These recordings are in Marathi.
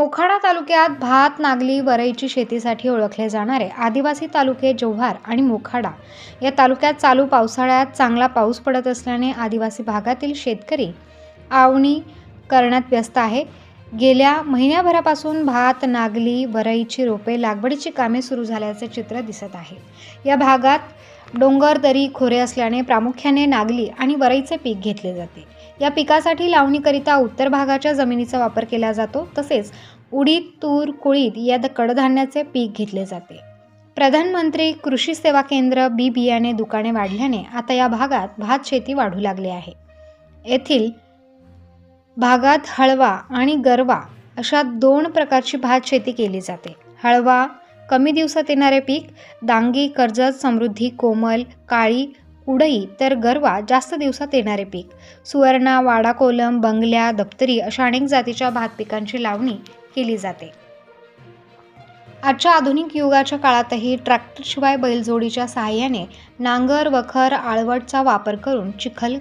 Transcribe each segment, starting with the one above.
मोखाडा तालुक्यात भात नागली वरईची शेतीसाठी ओळखले जाणारे आदिवासी तालुके जोव्हार आणि मोखाडा. या तालुक्यात चालू पावसाळ्यात चांगला पाऊस पडत असल्याने आदिवासी भागातील शेतकरी आवणी करण्यात व्यस्त आहे. गेल्या महिन्याभरापासून भात नागली वरईची रोपे लागवडीची कामे सुरू झाल्याचे चित्र दिसत आहे. या भागात डोंगर दरी खोरे असल्याने प्रामुख्याने नागली आणि वरईचे पीक घेतले जाते. या पिकासाठी लावणीकरिता उत्तर भागाच्या जमिनीचा वापर केला जातो. तसेच उडीद तूर कुळीद या द- कडधान्याचे पीक घेतले जाते. प्रधानमंत्री कृषी सेवा केंद्र बी बियाणे दुकाने वाढल्याने आता या भागात भात शेती वाढू लागली आहे. येथील भागात हळवा आणि गरवा अशा दोन प्रकारची भात शेती केली जाते. हळवा कमी दिवसात येणारे पीक दांगी कर्जत समृद्धी कोमल काळी उडई तर गरवा जास्त दिवसात येणारे पीक. सुवर्णा वाडा कोलम बंगल्या दप्तरी अशा अनेक जातीच्या भात पिकांची लावणी केली जाते. आजच्या आधुनिक युगाच्या काळातही ट्रॅक्टरशिवाय बैलजोडीच्या सहाय्याने नांगर वखर आळवटचा वापर करून चिखल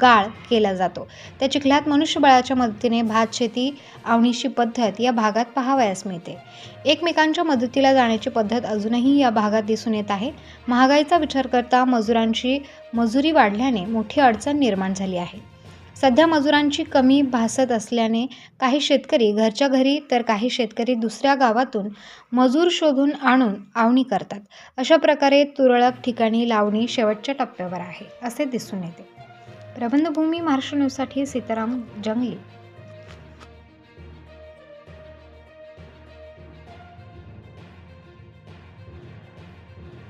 गाळ केला जातो. त्या चिखलात मनुष्यबळाच्या मदतीने भात शेती आवणीची पद्धत या भागात पाहावयास मिळते. एकमेकांच्या मदतीला जाण्याची पद्धत अजूनही या भागात दिसून येत आहे. महागाईचा विचार करता मजुरांची मजुरी वाढल्याने मोठी अडचण निर्माण झाली आहे. सध्या मजुरांची कमी भासत असल्याने काही शेतकरी घरच्या घरी तर काही शेतकरी दुसऱ्या गावातून मजूर शोधून आणून आवणी करतात. अशा प्रकारे तुरळक ठिकाणी लावणी शेवटच्या टप्प्यावर आहे असे दिसून येते. प्रबंधभूमी महाराष्ट्र न्यूजसाठी सीताराम जंगली.